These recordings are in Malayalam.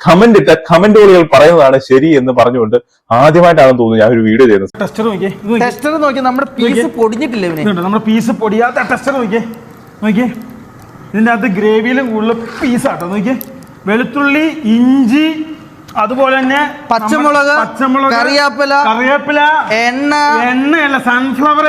കമന്റ് ഇട്ട കമന്റുകൾ പറയുന്നതാണ് ശരി എന്ന് പറഞ്ഞുകൊണ്ട് ആദ്യമായിട്ടാണെന്ന് തോന്നുന്നു ഞാൻ ഒരു വീഡിയോ ചെയ്യുന്നത് ടെസ്റ്റർ നോക്കിയേ. ടെസ്റ്റർ നോക്കി നമ്മുടെ പീസ് പൊടിഞ്ഞിട്ടില്ല നമ്മുടെ പീസ് പൊടിയാത്ത ടെസ്റ്റർ നോക്കിയേ. നോക്കിയേ. ഇതിന്റെ അകത്ത് ഗ്രേവിയിലും കൂടുതൽ ആട്ടോ നോക്കിയേ. വെളുത്തുള്ളി ഇഞ്ചി അതുപോലെ തന്നെ പച്ചമുളക്, പച്ചമുളക് കറിയാപ്പില കറിയാപ്പില എണ്ണ എണ്ണയല്ല സൺഫ്ലവർ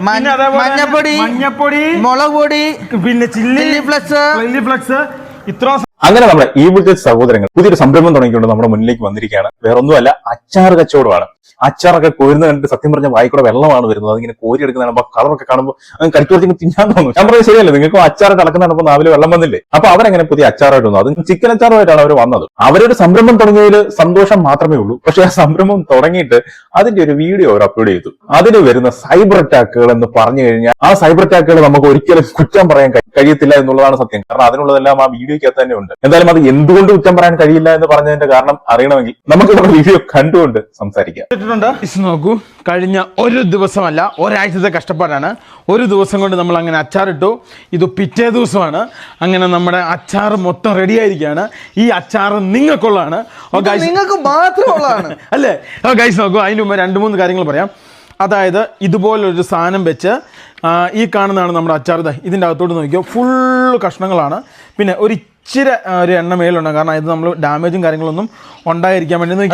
മഞ്ഞ- മഞ്ഞപ്പൊടി, മഞ്ഞപ്പൊടി മുളക് പൊടി പിന്നെ chilli chilli flakes chilli flakes ഇത്ര അങ്ങനെ നമ്മുടെ വിളിച്ച സഹോദരങ്ങൾ പുതിയൊരു സംരംഭം തുടങ്ങിക്കൊണ്ട് നമ്മുടെ മുന്നിലേക്ക് വന്നിരിക്കുകയാണ്. വേറെ ഒന്നുമല്ല അച്ചാർ കച്ചവടമാണ്. അച്ചാറൊക്കെ കോരുന്ന കണ്ടിട്ട് സത്യം പറഞ്ഞ വായിക്കൂടെ വെള്ളമാണ് വരുന്നത്. അതിങ്ങനെ കോരി എടുക്കുന്ന കാണുമ്പോൾ കളറൊക്കെ കാണുമ്പോൾ കടിച്ചു തിന്നാൻ തോന്നും. ഞാൻ പറഞ്ഞത് ശരിയല്ലേ? നിങ്ങൾക്ക് അച്ചാർ അടക്കുന്ന കാണുമ്പോൾ നാവിലെ വെള്ളം വന്നില്ലേ? അപ്പൊ അവരെങ്ങനെ പുതിയ അച്ചാറായിട്ട് വന്നു. അത് ചിക്കൻ അച്ചാറുമായിട്ടാണ് അവർ വന്നത്. അവരൊരു സംരംഭം തുടങ്ങിയതിൽ സന്തോഷം മാത്രമേ ഉള്ളൂ. പക്ഷെ ആ സംരംഭം തുടങ്ങിയിട്ട് അതിന്റെ ഒരു വീഡിയോ അവർ അപ്ലോഡ് ചെയ്തു. അതിന് വരുന്ന സൈബർ അറ്റാക്കുകൾ എന്ന് പറഞ്ഞു കഴിഞ്ഞാൽ ആ സൈബർ അറ്റാക്കുകൾ നമുക്ക് ഒരിക്കലും കുറ്റം പറയാൻ കഴി- കഴിയത്തില്ല എന്നുള്ളതാണ് സത്യം. കാരണം അതിനുള്ളതെല്ലാം ആ വീഡിയോയ്ക്കകത്ത് തന്നെ ഉണ്ട് എന്തായാലും അത് എന്തുകൊണ്ട് കുറ്റം പറയാൻ കഴിയില്ല എന്ന് പറഞ്ഞതിന്റെ കാരണം അറിയണമെങ്കിൽ നമുക്ക് നമ്മുടെ വീഡിയോ കണ്ടുകൊണ്ട് സംസാരിക്കാം. നോക്കൂ. കഴിഞ്ഞ ഒരു ദിവസമല്ല ഒരാഴ്ചത്തെ കഷ്ടപ്പാടാണ്. ഒരു ദിവസം കൊണ്ട് നമ്മൾ അങ്ങനെ അച്ചാറിട്ടു. ഇത് പിറ്റേ ദിവസമാണ്. അങ്ങനെ നമ്മുടെ അച്ചാർ മൊത്തം റെഡി ആയിരിക്കുകയാണ്. ഈ അച്ചാർ നിങ്ങൾക്കുള്ളതാണ്. ഗൈസ് നിങ്ങൾക്ക് മാത്രമുള്ളതാണ്. അല്ലേ? ഓ ഗൈസ് നോക്കൂ. അതിന് മുമ്പ് രണ്ട് മൂന്ന് കാര്യങ്ങൾ പറയാം. അതായത് ഇതുപോലൊരു സാധനം വെച്ച് ഈ കാണുന്നതാണ് നമ്മുടെ അച്ചാർ. ദേ ഇതിന്റെ അകത്തോട്ട് നോക്കിയോ ഫുള്ള് കഷ്ണങ്ങളാണ്. പിന്നെ ഒരു ഇച്ചിരി ഒരു എണ്ണ മേലുണ്ടാകും കാരണം ഇത് നമ്മൾ ഡാമേജും കാര്യങ്ങളൊന്നും ഉണ്ടായിരിക്കാൻ വേണ്ടി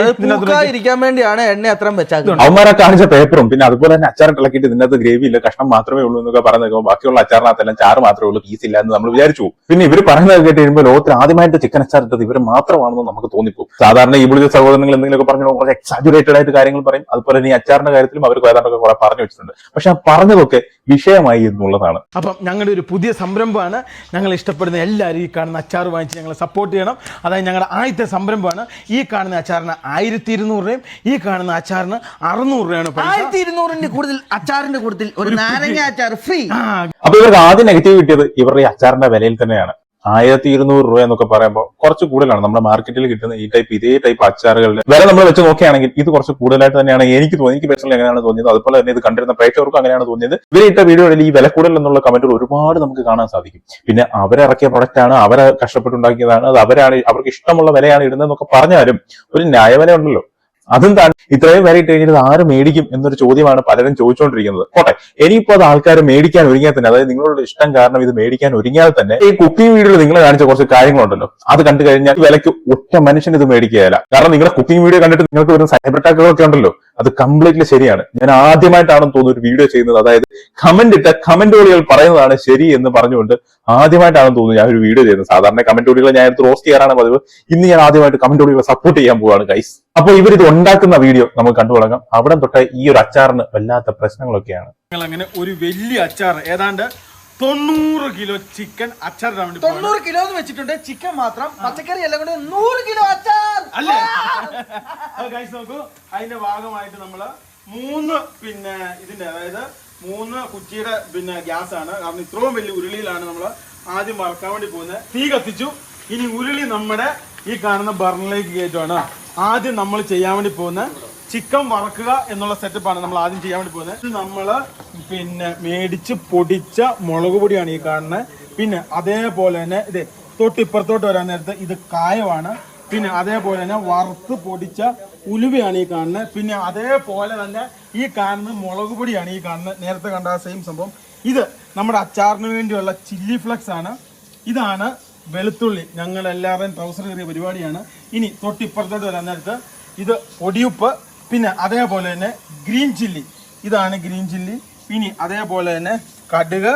വേണ്ടിയാണ് എണ്ണ അത്രയും വെച്ചാൽ അവന്മാരെ കാണിച്ച പേപ്പറും പിന്നെ അതുപോലെ തന്നെ അച്ചാർ ഇളക്കിയിട്ട് ഇതിനകത്ത് ഗ്രേവി ഇല്ല കഷ്ണം മാത്രമേ ഉള്ളൂ എന്നൊക്കെ പറഞ്ഞു നോക്കുമ്പോൾ ബാക്കിയുള്ള അച്ചാറിനകത്തെല്ലാം ചാറ് മാത്രമേ ഉള്ളൂ പീസ് ഇല്ല എന്ന് നമ്മൾ വിചാരിച്ചു പിന്നെ ഇവർ പറയുന്നത് കേട്ട് കഴിയുമ്പോൾ ലോകത്തിൽ ആദ്യമായിട്ട് ചിക്കൻ അച്ചാർ ഇട്ടത് ഇവർ മാത്രമാണെന്ന് നമുക്ക് തോന്നിപ്പോ സാധാരണ ഈ വിളിച്ച സഹോദരങ്ങൾ എന്തെങ്കിലുമൊക്കെ പറഞ്ഞു കുറച്ച് എക്സാജുറേറ്റഡ് ആയിട്ട് കാര്യങ്ങൾ പറയും. അതുപോലെ തന്നെ ഈ അച്ചാറിന്റെ കാര്യത്തിലും അവർക്ക് ഏതാണ്ടൊക്കെ കുറെ പറഞ്ഞു വെച്ചിട്ടുണ്ട്. പക്ഷെ ആ പറഞ്ഞതൊക്കെ വിഷയമായി എന്നുള്ളതാണ്. അപ്പം ഞങ്ങളുടെ ഒരു പുതിയ സംരംഭമാണ്. ഞങ്ങൾ ഇഷ്ടപ്പെടുന്ന എല്ലാവരും ഈ കാണുന്ന അച്ചാർ വാങ്ങിച്ച് ഞങ്ങളെ സപ്പോർട്ട് ചെയ്യണം. അതായത് ഞങ്ങളുടെ ആദ്യത്തെ സംരംഭമാണ്. ഈ കാണുന്ന അച്ചാറിന് ആയിരത്തി ഇരുന്നൂറ് രൂപയും ഈ കാണുന്ന അച്ചാറിന് അറുന്നൂറ് രൂപയാണ് ആയിരത്തി ഇരുന്നൂറിന്റെ കൂടുതൽ അച്ചാറിന്റെ കൂടുതൽ ഒരു നാരങ്ങ അച്ചാർ ഫ്രീ ആ, അപ്പൊ ഇവർക്ക് ആദ്യം നെഗറ്റീവ് കിട്ടിയത് ഇവരുടെ അച്ചാറിന്റെ വിലയിൽ തന്നെയാണ്. ആയിരത്തി ഇരുന്നൂറ് രൂപ എന്നൊക്കെ പറയുമ്പോൾ കുറച്ച് കൂടുതലാണ്. നമ്മുടെ മാർക്കറ്റിൽ കിട്ടുന്ന ഈ ടൈപ്പ് ഇതേ ടൈപ്പ് അച്ചാറുകളുടെ വില നമ്മൾ വെച്ച് നോക്കുകയാണെങ്കിൽ ഇത് കുറച്ച് കൂടുതലായിട്ട് തന്നെയാണ് എനിക്ക് തോന്നി എനിക്ക് പേഴ്സണലി എങ്ങനെയാണ് തോന്നിയത്. അതുപോലെ തന്നെ ഇത് കണ്ടിരുന്ന പ്രേക്ഷകർക്കും അങ്ങനെയാണ് തോന്നിയത്. ഇവരെ ഇട്ട വീഡിയോയിൽ ഈ വില കൂടുതൽ എന്നുള്ള കമന്റുകൾ ഒരുപാട് നമുക്ക് കാണാൻ സാധിക്കും. പിന്നെ അവരിറക്കിയ പ്രൊഡക്റ്റ് ആണ് അവരെ കഷ്ടപ്പെട്ടുണ്ടാക്കിയതാണ് അത് അവരാണ് അവർക്ക് ഇഷ്ടമുള്ള വിലയാണ് ഇടുന്നതെന്നൊക്കെ പറഞ്ഞാലും ഒരു ന്യായവില ഉണ്ടല്ലോ അതെന്താണ് ഇത്രയും വില ഇട്ട് കഴിഞ്ഞാൽ ആരും മേടിക്കും എന്നൊരു ചോദ്യമാണ് പലരും ചോദിച്ചുകൊണ്ടിരിക്കുന്നത് കോട്ടെ ഇനിയിപ്പോ അത് ആൾക്കാർ മേടിക്കാൻ ഒരുങ്ങിയാൽ തന്നെ അതായത് നിങ്ങളുടെ ഇഷ്ടം കാരണം ഇത് മേടിക്കാൻ ഒരുങ്ങിയാൽ തന്നെ ഈ കുക്കിംഗ് വീഡിയോയിൽ നിങ്ങൾ കാണിച്ച കുറച്ച് കാര്യങ്ങളുണ്ടല്ലോ. അത് കണ്ടു കഴിഞ്ഞാൽ വിലക്ക് ഒറ്റ മനുഷ്യൻ ഇത് മേടിക്കുകയല്ല. കാരണം നിങ്ങളുടെ കുക്കിംഗ് വീഡിയോ കണ്ടിട്ട് നിങ്ങൾക്ക് വരുന്ന സൈബർ അറ്റാക്കുകളൊക്കെ ഉണ്ടല്ലോ അത് കംപ്ലീറ്റ്ലി ശരിയാണ്. ഞാൻ ആദ്യമായിട്ടാണെന്ന് തോന്നുന്നു ഒരു വീഡിയോ ചെയ്യുന്നത്. അതായത് കമന്റ് ഇട്ട കമന്റ് കമന്റുകൾ പറയുന്നതാണ് ശരി എന്ന് പറഞ്ഞുകൊണ്ട് ആദ്യമായിട്ടാണെന്ന് തോന്നുന്നു ഞാൻ ഒരു വീഡിയോ ചെയ്യുന്നത്. സാധാരണ കമന്റ് കമന്റുകൾ ഞാൻ എടുത്ത് റോസ്റ്റ് ചെയ്യാറാണ് പതിവ്. ഇന്ന് ഞാൻ ആദ്യമായിട്ട് കമന്റ് കമന്റുകൾ സപ്പോർട്ട് ചെയ്യാൻ പോവാണ് ഗൈസ് അപ്പോൾ ഇവർ ഇത് ഉണ്ടാക്കുന്ന വീഡിയോ നമ്മൾ കണ്ടു തുടങ്ങാം. അവിടെ തൊട്ട് ഈ ഒരു അച്ചാറിന് വല്ലാത്ത പ്രശ്നങ്ങളൊക്കെയാണ്. അങ്ങനെ ഒരു വലിയ അച്ചാർ ഏതാണ്ട് തൊണ്ണൂറ് കിലോ ചിക്കൻ അച്ചാറിടാൻ വേണ്ടി. തൊണ്ണൂറ് കിലോ എന്ന് വെച്ചിട്ടുണ്ട്. ചിക്കൻ മാത്രം പച്ചക്കറി എല്ലാം കൂടെ നൂറ് കിലോ അച്ചാർ. അല്ലേ? നോക്കൂ അതിന്റെ ഭാഗമായിട്ട് നമ്മൾ മൂന്ന് പിന്നെ ഇതിന്റെ അതായത് മൂന്ന് കുറ്റിയുടെ പിന്നെ ഗ്യാസ് ആണ് കാരണം ഇത്രയും വലിയ ഉരുളിയിലാണ് നമ്മൾ ആദ്യം വറക്കാൻ വേണ്ടി പോകുന്നത്. തീ കത്തിച്ചു. ഇനി ഉരുളി നമ്മുടെ ഈ കാണുന്ന ബർണിലേക്ക് കയറ്റുവാണ്. ആദ്യം നമ്മൾ ചെയ്യാൻ വേണ്ടി പോകുന്ന ചിക്കൻ വറക്കുക എന്നുള്ള സെറ്റപ്പാണ് നമ്മൾ ആദ്യം ചെയ്യാൻ വേണ്ടി പോകുന്നത്. ഇത് നമ്മൾ പിന്നെ മേടിച്ച് പൊടിച്ച മുളക് പൊടിയാണ് ഈ കാണുന്നത് പിന്നെ അതേപോലെ തന്നെ ഇത് തൊട്ടിപ്പുറത്തോട്ട് വരാൻ നേരത്ത് ഇത് കായമാണ് പിന്നെ അതേപോലെ തന്നെ വറുത്ത് പൊടിച്ച ഉലുവയാണ് ഈ കാണുന്നത് പിന്നെ അതേപോലെ തന്നെ ഈ കാണുന്ന മുളക് പൊടിയാണ് ഈ കാണുന്നത് നേരത്തെ കണ്ട സെയിം സംഭവം. ഇത് നമ്മുടെ അച്ചാറിന് വേണ്ടിയുള്ള ചില്ലി ഫ്ലക്സ് ആണ്. ഇതാണ് വെളുത്തുള്ളി. ഞങ്ങൾ എല്ലാവരും ട്രൗസർ കയറിയ പരിപാടിയാണ്. ഇനി തൊട്ടിപ്പുറത്തോട്ട് വരാൻ നേരത്ത് ഇത് ഒടിയുപ്പ് പിന്നെ അതേപോലെ തന്നെ ഗ്രീൻ ചില്ലി ഇതാണ് ഗ്രീൻ ചില്ലി ഇനി അതേപോലെ തന്നെ കടുക്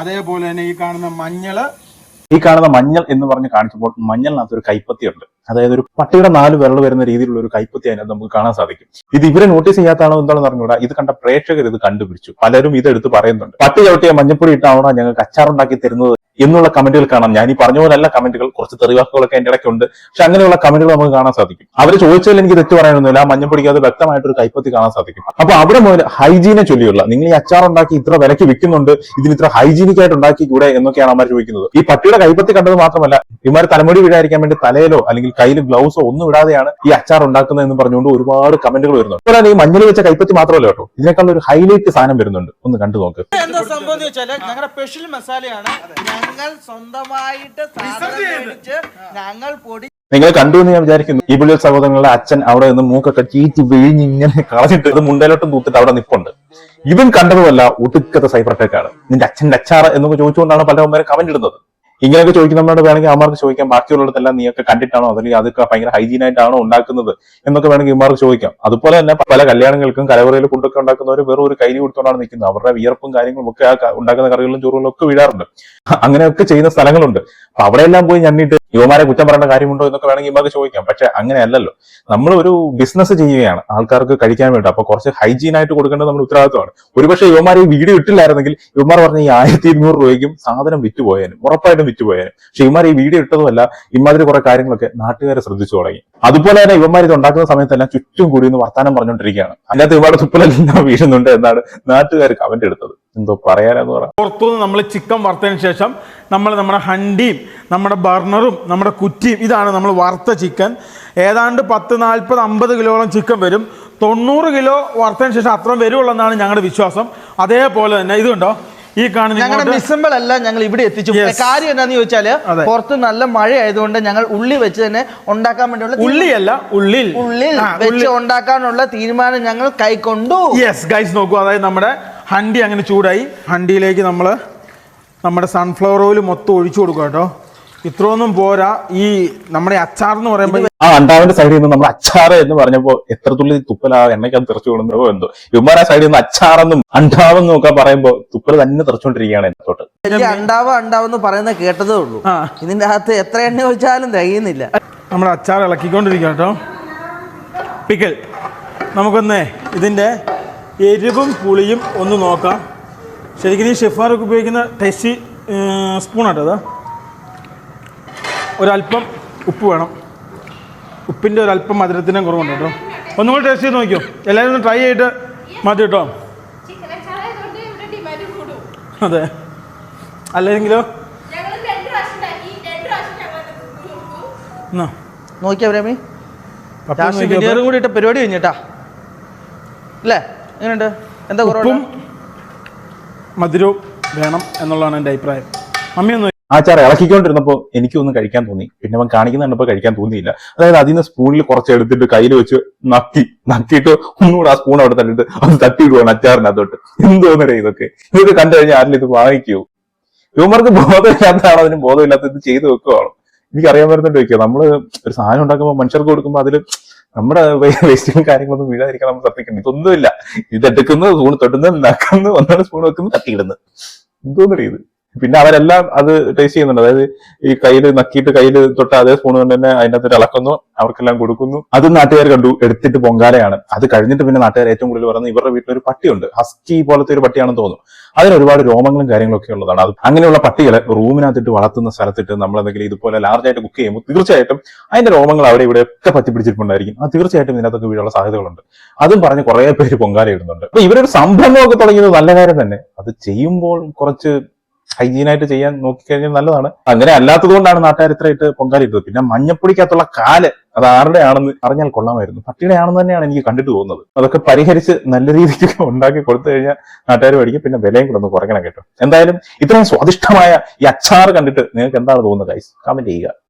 അതേപോലെ തന്നെ ഈ കാണുന്ന മഞ്ഞൾ ഈ കാണുന്ന മഞ്ഞൾ എന്ന് പറഞ്ഞ് കാണിച്ചപ്പോൾ മഞ്ഞളിനകത്ത് ഒരു കൈപ്പത്തി ഉണ്ട്. അതായത് ഒരു പട്ടിയുടെ നാല് വിരൽ വരുന്ന രീതിയിലുള്ള ഒരു കൈപ്പത്തി അതിനകത്ത് നമുക്ക് കാണാൻ സാധിക്കും. ഇത് ഇവരെ നോട്ടീസ് ചെയ്യാത്താണോ എന്താണെന്ന് അറിഞ്ഞൂടാ ഇത് കണ്ട പ്രേക്ഷകർ ഇത് കണ്ടുപിടിച്ചു. പലരും ഇതെടുത്ത് പറയുന്നുണ്ട്. പട്ടി ചവിട്ടിയ മഞ്ഞപ്പൊടി ഇട്ടാവണോ ഞങ്ങൾക്ക് അച്ചാറുണ്ടാക്കി തരുന്നത് എന്നുള്ള കമന്റുകൾ കാണാം. ഞാൻ ഈ പറഞ്ഞ പോലല്ല കമന്റുകൾ. കുറച്ച് തെറിവാക്കുകളൊക്കെ എന്റെ ഇടയ്ക്കുണ്ട്. പക്ഷെ അങ്ങനെയുള്ള കമന്റുകൾ നമുക്ക് കാണാൻ സാധിക്കും. അവർ ചോദിച്ചാൽ എനിക്ക് തെറ്റ് പറയാനൊന്നുമില്ല. ആ മഞ്ഞപ്പൊടിക്ക് വ്യക്തമായിട്ടൊരു കൈപ്പത്തി കാണാൻ സാധിക്കും. അപ്പൊ അവിടെ മുതൽ ഹൈജീനെ ചൊല്ലിയുള്ള നിങ്ങൾ ഈ അച്ചാർ ഉണ്ടാക്കി ഇത്ര വിലക്ക് വിൽക്കുന്നുണ്ട് ഇതിന് ഇത്ര ഹൈജീനിക് ആയിട്ട് ഉണ്ടാക്കി കൂടെ എന്നൊക്കെയാണ് അവർ ചോദിക്കുന്നത്. ഈ പട്ടിയുടെ കൈപ്പത്തി കണ്ടത് മാത്രമല്ല ഇമാർ തലമുടി വീഴാതിരിക്കാൻ വേണ്ടി തലയിലോ അല്ലെങ്കിൽ കയ്യിൽ ഗ്ലൗസോ ഒന്നും ഇടാതെയാണ് ഈ അച്ചാർ ഉണ്ടാക്കുന്നത് എന്ന് പറഞ്ഞുകൊണ്ട് ഒരുപാട് കമന്റുകൾ വരുന്നു അതുപോലെ ഈ മഞ്ഞൾ വെച്ച കൈപ്പത്തി മാത്രമല്ല കേട്ടോ. ഇതിനേക്കാൾ ഒരു ഹൈലൈറ്റ് സാധനം വരുന്നുണ്ട്. ഒന്ന് കണ്ടു നോക്ക്. എന്താ സംഭവം ഞങ്ങളുടെ സ്പെഷ്യൽ മസാലയാണ് ഞങ്ങൾ സ്വന്തമായിട്ട് സാധനം മേടിച്ച് ഞങ്ങൾ പൊടി നിങ്ങൾ കണ്ടു എന്ന് ഞാൻ വിചാരിക്കുന്നു. ഈ പുള്ളിയ സഹോദരങ്ങളുടെ അച്ഛൻ അവിടെ നിന്ന് മൂക്കൊക്കെ ചീറ്റി വിഴിഞ്ഞ് ഇങ്ങനെ കളഞ്ഞിട്ട് ഇത് മുണ്ടയിലോട്ടും തൂത്തിട്ട് അവിടെ നിപ്പുണ്ട്. ഇവൻ കണ്ടതുമല്ല ഒടുക്കത്തെ സൈബർ അറ്റാക്കാണ്. ആണ് നിന്റെ അച്ഛന്റെ അച്ചാറ് എന്നൊക്കെ ചോദിച്ചുകൊണ്ടാണ് പലവന്മാരെ കമന്റ് ഇടുന്നത്. ഇങ്ങനെയൊക്കെ ചോദിക്കുന്നവരോട് വേണമെങ്കിൽ അമ്മമാർക്ക് ചോദിക്കാം ബാക്കിയുള്ളിടത്തെല്ലാം നീയൊക്കെ കണ്ടിട്ടാണോ? അല്ലെങ്കിൽ അതൊക്കെ ഭയങ്കര ഹൈജീൻ ആയിട്ടാണോ ഉണ്ടാക്കുന്നത് എന്നൊക്കെ വേണമെങ്കിൽ ഇമാർക്ക് ചോദിക്കാം. അതുപോലെ തന്നെ പല കല്യാണങ്ങൾക്കും കലവറയിൽ കൊണ്ടൊക്കെ ഉണ്ടാക്കുന്നവർ വെറും ഒരു കൈലി കൊടുത്തോണ്ടാണ് നിൽക്കുന്നത്. അവരുടെ വിയർപ്പും കാര്യങ്ങളും ഒക്കെ ആ ഉണ്ടാക്കുന്ന കറികളിലും ചോറുകളും ഒക്കെ വീഴാറുണ്ട്. അങ്ങനെയൊക്കെ ചെയ്യുന്ന സ്ഥലങ്ങളുണ്ട്. അപ്പൊ അവിടെയെല്ലാം പോയി ഞണ്ണിട്ട് യുവമാരെ കുറ്റം പറയേണ്ട കാര്യമുണ്ടോ എന്നൊക്കെ വേണമെങ്കിൽ ഇവർക്ക് ചോദിക്കാം. പക്ഷെ അങ്ങനെയല്ലല്ലോ. നമ്മൾ ഒരു ബിസിനസ് ചെയ്യുകയാണ്. ആൾക്കാർക്ക് കഴിക്കാൻ വേണ്ടി അപ്പൊ കുറച്ച് ഹൈജീൻ ആയിട്ട് കൊടുക്കേണ്ടത് നമ്മുടെ ഉത്തരവാദിത്തമാണ് ഒരുപക്ഷെ യുവമാർ ഈ വീഡിയോ ഇട്ടില്ലായിരുന്നെങ്കിൽ യുവമാർ പറഞ്ഞ ഈ ആയിരത്തി ഇരുന്നൂറ് രൂപയ്ക്കും സാധനം വിറ്റുപോയേനും. ഉറപ്പായിട്ടും വിറ്റുപോയേനും. പക്ഷെ ഇവമാർ ഈ വീഡിയോ ഇട്ടതുമല്ല ഇമാതിരി കുറെ കാര്യങ്ങളൊക്കെ നാട്ടുകാരെ ശ്രദ്ധിച്ചു തുടങ്ങി. അതുപോലെ തന്നെ യുവമാർ ഇത് ഉണ്ടാക്കുന്ന സമയത്തെല്ലാം ചുറ്റും കൂടി ഒന്ന് വർത്താനം പറഞ്ഞുകൊണ്ടിരിക്കുകയാണ്. അതിനകത്ത് ഇവരുടെ തുപ്പലെല്ലാം വീഴുന്നുണ്ട് എന്നാണ് നാട്ടുകാർ കമന്റ് എടുത്തത്. എന്തോ പറയാനെന്ന് പറ. പുറത്തുനിന്ന് നമ്മൾ ചിക്കൻ വറുത്തതിന് ശേഷം നമ്മൾ നമ്മുടെ ഹണ്ടിയും നമ്മുടെ ബർണറും നമ്മുടെ കുറ്റിയും ഇതാണ് നമ്മൾ വറുത്ത ചിക്കൻ. ഏതാണ്ട് പത്ത് നാൽപ്പത് അമ്പത് കിലോളം ചിക്കൻ വരും. തൊണ്ണൂറ് കിലോ വറുത്തതിന് ശേഷം അത്രയും വരുള്ളൂ ഞങ്ങളുടെ വിശ്വാസം. അതേപോലെ തന്നെ ഇതുണ്ടോ ഈ കാണുന്ന ഞങ്ങളുടെ ഡിസംബർ അല്ല ഞങ്ങൾ ഇവിടെ എത്തിച്ചു. കാര്യം എന്താന്ന് ചോദിച്ചാൽ. പുറത്ത് നല്ല മഴ ആയതുകൊണ്ട് ഞങ്ങൾ ഉള്ളി വെച്ച് തന്നെ ഉണ്ടാക്കാൻ വേണ്ടിയുള്ള ഉള്ളിയല്ല ഉള്ളിൽ. ഉള്ളിൽ വെച്ച് ഉണ്ടാക്കാനുള്ള തീരുമാനം ഞങ്ങൾ കൈക്കൊണ്ടു. യെസ് ഗൈസ് നോക്കൂ. അതായത് നമ്മുടെ ഹണ്ടി അങ്ങനെ ചൂടായി. ഹണ്ടിയിലേക്ക് നമ്മൾ നമ്മുടെ സൺഫ്ലവർ ഓയിൽ മൊത്തം ഒഴിച്ചു കൊടുക്കുക കേട്ടോ. ഇത്രയൊന്നും പോരാ. ഈ നമ്മുടെ അച്ചാർ എന്ന് പറയുമ്പോൾ ആ അണ്ടാവിന്റെ സൈഡിൽ നിന്ന് നമ്മൾ അച്ചാർ എന്ന് പറഞ്ഞപ്പോൾ എത്ര തുള്ളി തുപ്പൽ ആ എണ്ണയ്ക്കകത്ത് തെറിച്ചു എന്തോ. ഇവന്മാർ ആ സൈഡിൽ നിന്ന് അച്ചാറെന്നും അണ്ടാവെന്നും ഒക്കെ പറയുമ്പോ തുപ്പൽ തന്നെ തെറിച്ചുകൊണ്ടിരിക്കുകയാണ് എന്നോട്ട് അണ്ടാവ അണ്ടാവെന്ന് പറയുന്നത് കേട്ടതേ ഉള്ളൂ. ഇതിന്റെ അകത്ത് എത്ര എണ്ണ ഒഴിച്ചാലും തികയുന്നില്ല. നമ്മുടെ അച്ചാർ ഇളക്കിക്കൊണ്ടിരിക്കുക കേട്ടോ. പിക്കൽ നമുക്കൊന്നേ ഇതിന്റെ എരിവും പുളിയും ഒന്ന് നോക്കാം. ശരിക്കും ഈ ഷെഫാറൊക്കെ ഉപയോഗിക്കുന്ന ടേസ്റ്റി സ്പൂണാട്ടോ അത്. ഒരല്പം ഉപ്പ് വേണം. ഉപ്പിന്റെ ഒരല്പം മധുരത്തിനും കുറവുണ്ട് കേട്ടോ. ഒന്നും കൂടി ടേസ്റ്റ് ചെയ്ത് നോക്കിയോ? എല്ലാവരും ഒന്ന് ട്രൈ ചെയ്തിട്ട് മതി കേട്ടോ. അതെ. അല്ലെങ്കിലോ? നോക്കിയാ പ്രേമി പപ്പ ലാസ്റ്റ് നോക്കിയപ്പോ വിനീറും കൂടി ഇട്ട പരിപാടി കഴിഞ്ഞിട്ടാ അല്ലേ? എങ്ങനെയുണ്ട്? എന്താ ഉപ്പും മധുരവും വേണം എന്നുള്ളതാണ് എന്റെ അഭിപ്രായം. മമ്മി ഒന്ന് ഇളക്കിക്കൊണ്ടിരുന്നപ്പോൾ എനിക്കൊന്നും കഴിക്കാൻ തോന്നി. പിന്നെ അവൻ കാണിക്കുന്ന കണ്ടപ്പോൾ കഴിക്കാൻ തോന്നിയില്ല. അതായത് അതിൽ നിന്ന് സ്പൂണിൽ കുറച്ച് എടുത്തിട്ട് കയ്യിൽ വെച്ച് നക്കി നക്കിയിട്ട് ഒന്നുകൂടെ ആ സ്പൂൺ അവിടെ തന്നിട്ട് അത് തട്ടിയിടുവാണ് അച്ചാറിനകത്തോട്ട്. എന്തോന്നറിയ ഇതൊക്കെ? ഇതൊക്കെ കണ്ടു കഴിഞ്ഞാൽ ആരിലും ഇത് വാങ്ങിക്കൂ? ഹ്യൂമർക്ക് ബോധമില്ലാത്തതാണോ? അതിന് ബോധമില്ലാത്ത ഇത് ചെയ്തു വെക്കുവാണ്? എനിക്ക് അറിയാൻ വരുന്നുണ്ട് ചോദിക്കുക നമ്മൾ ഒരു സാധനം ഉണ്ടാക്കുമ്പോൾ മനുഷ്യർക്ക് കൊടുക്കുമ്പോൾ അതിൽ നമ്മുടെ വേസ്റ്റുകളും കാര്യങ്ങളൊന്നും വീഴാതിരിക്കാൻ നമ്മൾ ശ്രദ്ധിക്കണം ഇതൊന്നുമില്ല. ഇതെടുക്കുന്നു സ്പൂൺ തൊട്ടുന്നു നക്കുന്നു ഒന്നാണ് സ്പൂൺ വെക്കുന്നു തട്ടിയിടുന്നു എന്തോന്നറിയ ഇത്? പിന്നെ അവരെല്ലാം അത് ടേസ്റ്റ് ചെയ്യുന്നുണ്ട്. അതായത് ഈ കയ്യിൽ നക്കിയിട്ട് കയ്യിൽ തൊട്ട് അതേ സ്പൂൺ കൊണ്ട് തന്നെ അതിനകത്ത് ഇളക്കുന്നു അവർക്കെല്ലാം കൊടുക്കുന്നു. അത് നാട്ടുകാർ കണ്ടു എടുത്തിട്ട് പൊങ്കാലയാണ്. അത് കഴിഞ്ഞിട്ട് പിന്നെ നാട്ടുകാർ ഏറ്റവും കൂടുതൽ പറയുന്നത് ഇവരുടെ വീട്ടിൽ ഒരു പട്ടിയുണ്ട്. ഹസ്കി പോലത്തെ ഒരു പട്ടിയാണെന്ന് തോന്നുന്നു. അതിന് ഒരുപാട് രോമങ്ങളും കാര്യങ്ങളൊക്കെ ഉള്ളതാണ്. അത് അങ്ങനെയുള്ള പട്ടികളെ റൂമിനകത്തിട്ട് വളർത്തുന്ന സ്ഥലത്തിട്ട് നമ്മൾ എന്തെങ്കിലും ഇതുപോലെ ലാർജ് ആയിട്ട് കുക്ക് ചെയ്യുമ്പോൾ തീർച്ചയായിട്ടും അതിന്റെ രോമങ്ങൾ അവിടെ ഇവിടെ ഒക്കെ പറ്റി പിടിച്ചിട്ടുണ്ടായിരിക്കും അത് തീർച്ചയായിട്ടും ഇതിനകത്തൊക്കെ വീഴാനുള്ള സാധ്യതകളുണ്ട്. അതും പറഞ്ഞ് കുറെ പേര് പൊങ്കാല ഇടുന്നുണ്ട്. അപ്പൊ ഇവരൊരു സംരംഭമൊക്കെ തുടങ്ങിയത് നല്ല കാര്യം തന്നെ. അത് ചെയ്യുമ്പോൾ കുറച്ച് ഹൈജീനായിട്ട് ചെയ്യാൻ നോക്കിക്കഴിഞ്ഞാൽ നല്ലതാണ്. അങ്ങനെ അല്ലാത്തതുകൊണ്ടാണ് നാട്ടുകാർ ഇത്രയായിട്ട് പൊങ്കാല ഇട്ടത് പിന്നെ മഞ്ഞപ്പൊടിക്കകത്തുള്ള കാൽ അത് ആരുടെ ആണെന്ന് അറിഞ്ഞാൽ കൊള്ളാമായിരുന്നു. പട്ടിയുടെ ആണെന്ന് തന്നെയാണ് എനിക്ക് കണ്ടിട്ട് തോന്നുന്നത്. അതൊക്കെ പരിഹരിച്ച് നല്ല രീതിക്ക് ഉണ്ടാക്കി കൊടുത്തു കഴിഞ്ഞാൽ നാട്ടുകാർ മേടിക്കും. പിന്നെ വിലയും കൂടെ ഒന്ന് കുറയ്ക്കണം കേട്ടോ. എന്തായാലും ഇത്രയും സ്വാദിഷ്ടമായ ഈ അച്ചാർ കണ്ടിട്ട് നിങ്ങൾക്ക് എന്താണ് തോന്നുന്നത് കമന്റ് ചെയ്യുക.